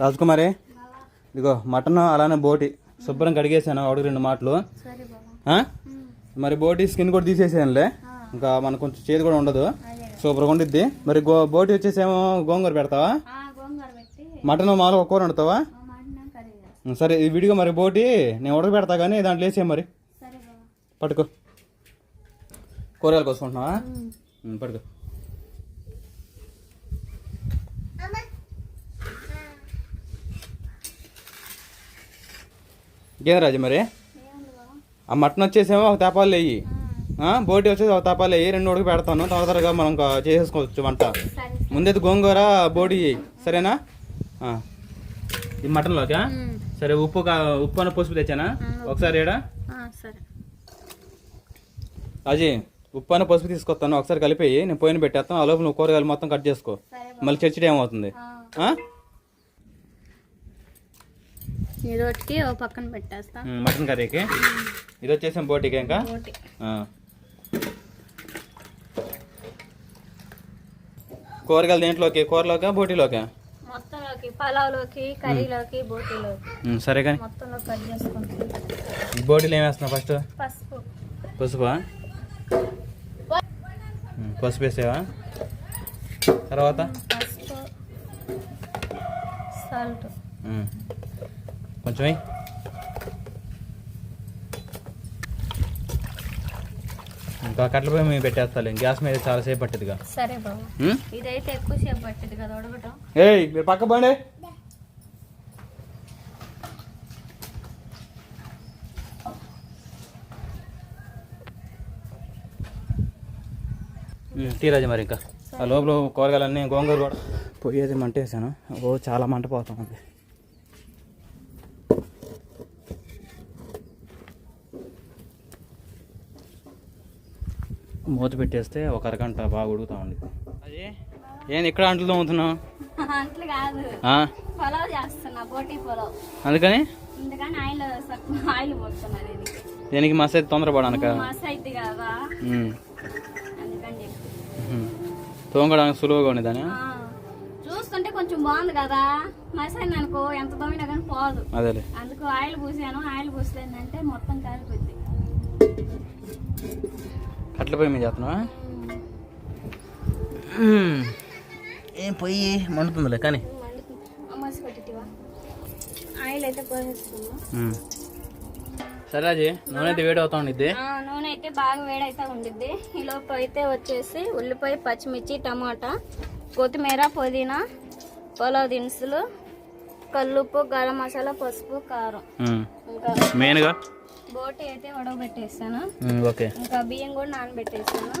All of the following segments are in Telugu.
రాజకుమారి ఇదిగో మటన్ అలానే బోటి శుభ్రం కడిగేసాను ఒకటి రెండు మాటలు? మరి బోటి స్కిన్ కూడా తీసేసానులే ఇంకా మనకు కొంచెం చేతి కూడా ఉండదు. సూపర్గా ఉండిద్ది. మరి గో బోటి వచ్చేసేమో గోంగూర పెడతావా? మటన్ మామూలుగా కూర వండుతావా? సరే ఈ విడిగా మరి బోటి నేను ఉడక పెడతా కానీ దాంట్లో వేసే మరి. పట్టుకో. కూరగాయలు కోసుకుంటున్నావా పట్టుకో. ఇంకేం రాజు మరి? ఆ మటన్ వచ్చేసేమో ఒక తేపాలు వేయి బోటి వచ్చేసి ఒక తేపాలు వేయి రెండు ఉడక పెడతాను. త్వర త్వరగా మనం చేసేసుకోవచ్చు వంట. ముందైతే గోంగూర బోటి సరేనా. ఈ మటన్లోకా? సరే ఉప్పు ఉప్పు అని పసుపు తెచ్చానా? ఒకసారి ఏడా? సరే. రాజీ ఉప్పు అని పసుపు తీసుకొస్తాను. ఒకసారి కలిపేయి. నేను పోయిన పెట్టేస్తాను. ఆ లోపు నువ్వు కూరగాయలు మొత్తం కట్ చేసుకో. మళ్ళీ చర్చడి ఏమవుతుంది? ఆ? ఇదొకటి ఓ పక్కన పెట్టేస్తా. మటన్ కర్రీకి? ఇది వచ్చేసాం బోటికి ఇంకా. కూరగాయలు దేంట్లోకి? కూరలోకా బోటిలోకా? మొత్తంలోకి పలావ్లోకి కర్రీలోకి బోటీలోకి. సరే కానీ. మొత్తంలో కట్ చేసుకుంటాం. ఈ బోటీలు ఏం వేస్తున్నావు ఫస్ట్? పసుపు. పసుపా? పసుపు వేసావా? తర్వాత? సాల్ట్. కొంచెం. ఇంకా కట్ల పొయ్యి మేము పెట్టేస్తాలే గ్యాస్ మీద చాలా సేపు పట్టిదిగా సరే బాబు? ఇదైతే ఎక్కువసేపు పట్టింది కదా ఉడకటం. ఏయ్ మీరు పక్క బండి తీరాజు మరి ఇంకా. ఆ లోపల కూరగాయలన్నీ గోంగూర కూడా. పొయ్యేది మంట వేసాను. ఓ చాలా మంట పోతా ఉంది. మూత పెట్టేస్తే ఒక అరగంట బాగా ఉడుకుతా ఉంది. అది. ఏంది ఇక్కడ అంట్లు తోముతున్నావు? అంట్లు కాదు. ఆ, పొలావ్ చేస్తున్నా బోటీ పొలావ్ అందుకని? అందుకని ఆయిల్ ఆయిల్ పోతున్నా దీనికి దీనికి మస్తు తొందరపడానక మస్తు అయితే కదా. తోముకోవడానికి సులువుగా ఉండేదాని? చూస్తుంటే కొంచెం బాగుంది కదా. మసాయి అనుకో ఎంత తోమినా కానీ పోదు. అదేలే. అందుకు ఆయిల్ పూసాను. ఆయిల్ పూసలేదంటే మొత్తం కాలిపోద్ది కట్ల పొయ్యి మీద చేస్తున్నావా? ఏం పొయ్యి? మండుతుందిలే కానీ. అయితే. సరే అది నూనె అయితే వేడి అవుతా ఉండిద్ది. నూనె అయితే బాగా వేడైతే ఉండిద్ది. ఈ లోపు అయితే వచ్చేసి ఉల్లిపాయ పచ్చిమిర్చి టమాటా కొత్తిమీర పుదీనా పొలావ్ దినుసులు కల్లుప్పు గరం మసాలా పసుపు కారం. ఇంకా మెయిన్గా? బోటి అయితే ఉడకబెట్టేస్తాను ఉమ్, ఓకే. ఇంకా బియ్యం కూడా నానబెట్టేస్తాను.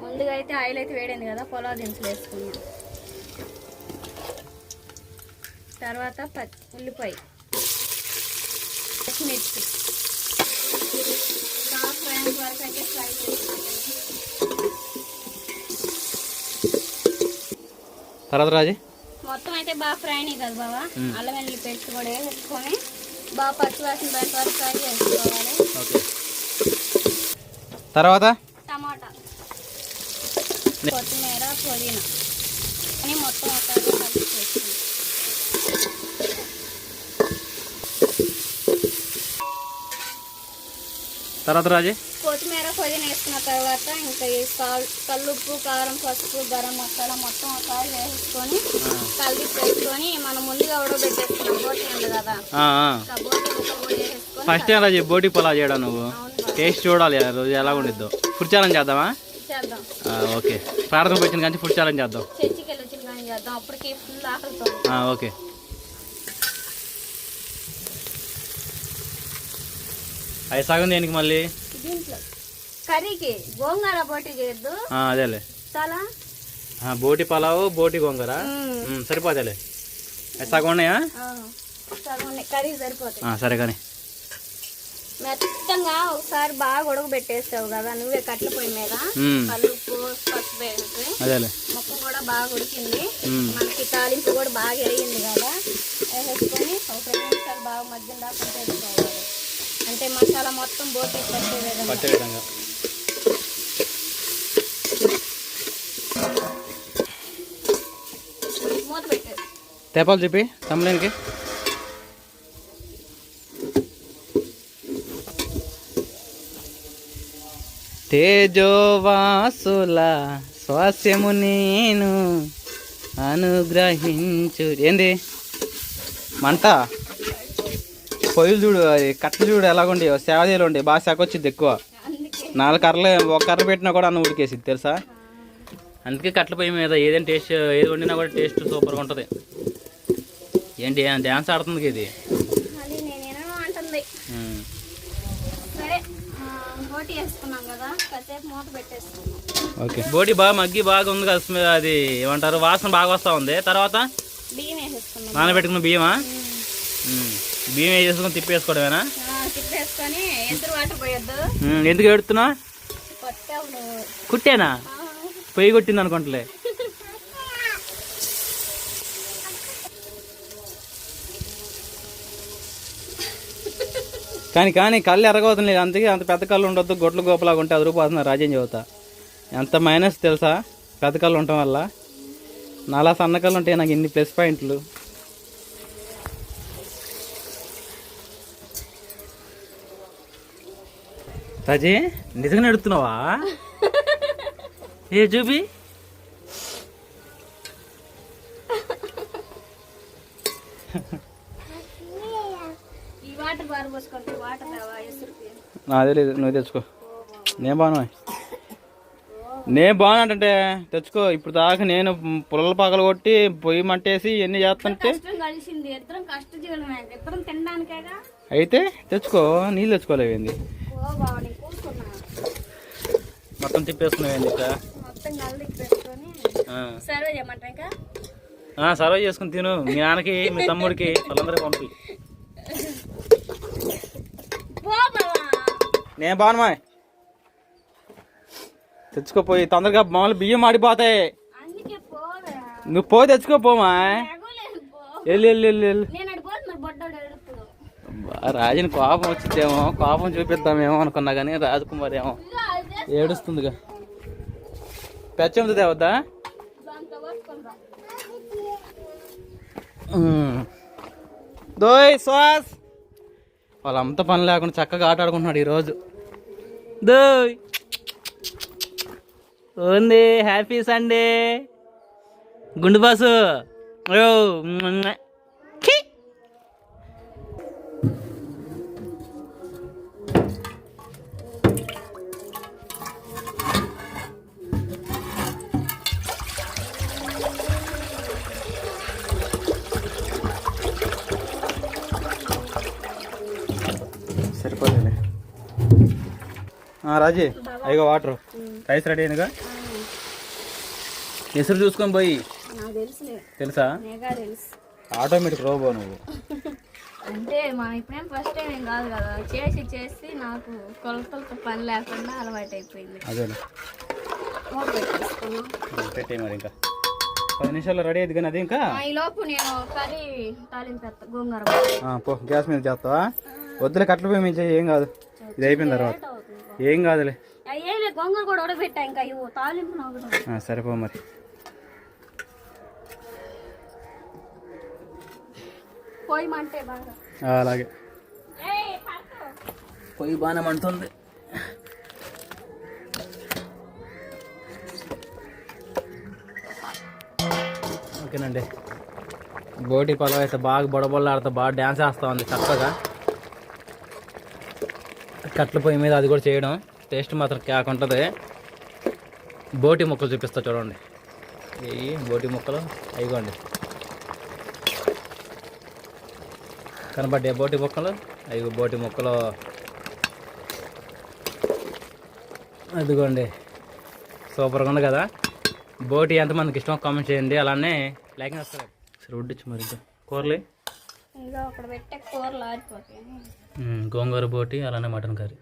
ముందుగా అయితే ఆయిల్ అయితే వేడింది కదా పొలావ్ దినుసులు వేసుకున్నాను. తర్వాత పచ్చి ఉల్లిపాయ పచ్చిమిర్చి. బాగా ఫ్రై వరకు అయితే ఫ్రై తర్వాత రాజీ? మొత్తం అయితే బాగా ఫ్రై అయినాయి కదా బాబా అల్లం వెల్లుల్లి పేస్ట్ కూడా వేసుకొని బాగా పచ్చివాసన బయట వరకు ఫ్రై చేసుకోవాలి. ఓకే. తర్వాత? టమాటా. కొత్తిమీర పుదీనా. అని మొత్తం ఒకసారి కలిపి వేసుకుంటాం తర్వాత రాజీ? కొత్తిమీర పుదీనా వేసుకున్న తర్వాత ఇంకా ఈ కల్లుప్పు కారం పసుపు గరం మసాలా మొత్తం ఒకసారి వేసుకొని కలిపి వేసుకొని మనం ముందుగా ఉడకబెట్టేసుకున్నాం ఫస్ట్ టైం రాజీ బోటి పొలా చేయడం నువ్వు. టేస్ట్ చూడాలి ఆ రోజు ఎలా ఉండిద్దో. ఫుడ్ ఛాలెంజ్ చేద్దామా? ఓకే. ప్రార్థన పెట్టిన కానీ ఫుడ్ ఛాలెంజ్ చేద్దాం. ఓకే. అవి సగం దేనికి మళ్ళీ? కర్రీకి గోంగూర బోటి చేయొద్దు. అదేలే. బోటి పలావు బోటి గోంగూర. సరిపోతేలే సగం ఉన్నాయి. కర్రీ సరిపోతాయి. ఆ, సరే కానీ. మెత్తంగా ఒకసారి బాగా ఉడకబెట్టేస్తావు కదా నువ్వే కట్ల పొయ్యి మీద కలుపు పసుపు వేసి ముక్క కూడా బాగా ఉడికింది. మనకి తాలింపు కూడా బాగా వేయింది కదా వేసేసుకొని ఒక రెండు నిమిషాలు బాగా మధ్యన దాకా వేసుకోవాలి అంటే మసాలా మొత్తం బోటి పట్టే విధంగా. మూత పెట్టేది తేపాలు చెప్పి తమ్మలేనికి తేజోవాసుల స్వాస్యము నేను అనుగ్రహించు. ఏంది? మంట? పొయ్యిలు చూడు అది కట్టలు చూడు ఎలాగుండి సేవదీలు ఉండి బాగా శాఖ వచ్చింది ఎక్కువ. నాలుగు కర్రలు ఒక కర్ర పెట్టినా కూడా అన్న ఉడికేసింది తెలుసా? అందుకే కట్టెల పొయ్యి మీద ఏదైనా టేస్ట్ ఏది వండినా కూడా టేస్ట్ సూపర్గా ఉంటుంది. ఏంటి డ్యాన్స్ ఆడుతుంది ఇది అది నేనేమో అంటుంది ఉమ్. సరే ఆ, రోటీ వేసుకున్నాం కదా కాసేపు మూత పెట్టేసుకున్నాం ఓకే. బోటి బాగా మగ్గి బాగా ఉంది కదా అది ఏమంటారు వాసన బాగా వస్తూ ఉంది. తర్వాత? బియ్యం వేసేసుకున్నాం నానబెట్టుకున్న బియ్యమా. బియ్యం వేసేసుకొని తిప్పేసుకోవడమేనా? ఆ, తిప్పేసుకొని ఎదురు వాటర్ పోయొద్దు. ఉమ్, ఎందుకు నువ్వు కుట్టేనా? పొయ్యి కొట్టింది అనుకుంటలే. కానీ కానీ కళ్ళు ఎరగవుతుంది అందుకే అంత పెద్ద కళ్ళు ఉండొద్దు. గొడ్లు గోపలాగా ఉంటే అదిరిపోతున్నారు రాజ్యం చెబుతా. ఎంత మైనస్ తెలుసా? పెద్ద కళ్ళు ఉండటం వల్ల. నాలా సన్నకళ్ళు ఉంటాయి నాకు ఇన్ని ప్లస్ పాయింట్లు. రాజీ నిజంగా నడుపుతున్నావా ఏ చూపి. Ha ha ha. నాదే లేదు నువ్వు తెచ్చుకో. నేను బాను. నేను బాగున్నాంటే తెచ్చుకో. ఇప్పుడు దాకా నేను పుల్లల పగలు కొట్టి పొయ్యి మంటేసి ఎన్ని చేస్తుంటే అయితే తెచ్చుకో. నీళ్ళు తెచ్చుకోలేవేంది మొత్తం తిప్పేసుకున్నావేంది సర్వ్ చేసుకుని తిను. మీ నాన్నకి మీ తమ్ముడికి వాళ్ళందరికీ పంపి పో బావా నేను బాగున్నా తెచ్చుకోపోయి తొందరగా మామూలు బియ్యం ఆడిపోతాయి. నువ్వు పో తెచ్చుకోపోమా? వెళ్ళి వెళ్ళి వెళ్ళి రాజుని కోపం వచ్చిద్దేమో కోపం చూపిద్దామేమో అనుకున్నా కానీ రాజకుమార్ ఏమో ఏడుస్తుందిగా. పెచ్చంది తేవద్దా? దోయ్ శ్వాస్ వాళ్ళంత పని లేకుండా చక్కగా ఆట ఆడుకుంటున్నాడు ఈరోజు. దోయ్. ఉంది హ్యాపీ సండే గుండు బాసు. ఓ, సరిపోలే రాజీ అయ్యో వాటర్. రైస్ రెడీ అయిందిగా ఎసురు చూసుకొని పోయి. తెలుసా? ఆటోమేటిక్ రోబో నువ్వు. అంటే మనం ఇప్పుడేం ఫస్ట్ టైం ఏం కాదు కదా. చేసి చేసి నాకు కొలతలతో పని లేకుండా అలవాటు అయిపోయింది. పెట్టేసుకున్నాం. పెట్టే మరి ఇంకా. పది నిమిషాల్లో రెడీ అయింది కానీ అది ఇంకా? ఈ లోపు నేను కర్రీ తాలింపెత్త గోంగూర పో గ్యాస్ మీద చేస్తావా? వద్దులే కట్టలు పోయి చెయ్యి, ఏం కాదు. ఇది అయిపోయిన తర్వాత. ఏం కాదులే. గోంగూర కూడా ఉడకబెట్టా ఇంకా తాలింపు సరిపో మరి. అలాగే. పొయ్యి బాగానే మండుతుంది. ఓకేనండి. బోటి పొలం అయితే బాగా బొడబొల్లాడుతూ బాగా డ్యాన్స్ వేస్తూ ఉంది చక్కగా. కట్ల పొయ్యి మీద అది కూడా చేయడం. టేస్ట్ మాత్రం క్యాక్ ఉంటుంది. బోటి ముక్కలు చూపిస్తా చూడండి. ఈ బోటి ముక్కలు అయిగోండి. కనబడ్డాయి బోటి ముక్కలు అవి బోటి ముక్కలు. అదిగోండి. సూపర్గా ఉంది కదా. బోటి ఎంతమందికి ఇష్టం కామెంట్ చేయండి. అలానే లైక్ చేస్తారు? సరే వడ్డించు మరి. కూరలే? ఇంకా అక్కడ పెట్టే కూరలు ఆరిపోతాయి. గోంగూర బోటి అలానే మటన్ కర్రీ.